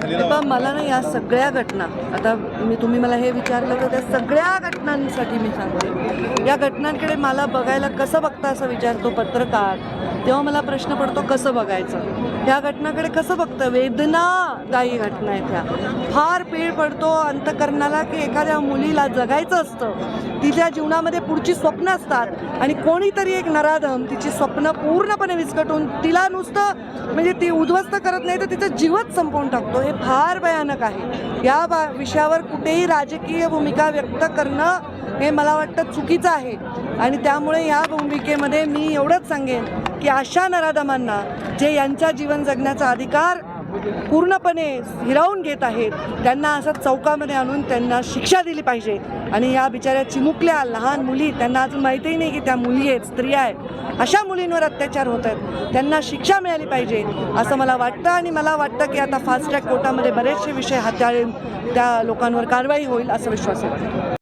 झालेला मला ना या सगळ्या घटना आता मी तुम्ही मला हे विचारलं तर त्या सगळ्या घटनांसाठी मी सांगते. या घटनांकडे मला बघायला कसं बघता असं विचारतो पत्रकार तेव्हा मला प्रश्न पडतो कसं बघायचं? ह्या घटनाकडे कसं बघतं? वेदनादायी घटना आहेत ह्या. फार पीळ पडतो अंतकरणाला की एखाद्या मुलीला जगायचं असतं. तिच्या जीवनामध्ये पुढची स्वप्न असतात आणि कोणीतरी एक नराधम तिची स्वप्न पूर्णपणे विस्कटून तिला नुसतं म्हणजे ती उद्ध्वस्त करत नाही तर तिचं जीवच संपवून टाकतो. हे फार भयानक आहे. या बा विषयावर कुठेही राजकीय भूमिका व्यक्त करणं हे मला वाटतं चुकीचं आहे. आणि त्यामुळे या भूमिकेमध्ये मी एवढंच सांगेन की अशा नराधमांना जे यांचा जीवन जगण्याचा अधिकार पूर्णपणे हिरावून घेत आहेत. त्यांना असं चौकामध्ये आणून त्यांना शिक्षा दिली पाहिजे. आणि या बिचाऱ्या चिमुकल्या लहान मुली त्यांना अजून माहितीही नाही की त्या मुली आहेत स्त्रिया आहेत. अशा मुलींवर अत्याचार होत आहेत. त्यांना शिक्षा मिळाली पाहिजे असं मला वाटतं. आणि मला वाटतं की आता फास्ट ट्रॅक कोर्टामध्ये बरेचसे विषय हाताळून त्या लोकांवर कारवाई होईल असा विश्वास आहे.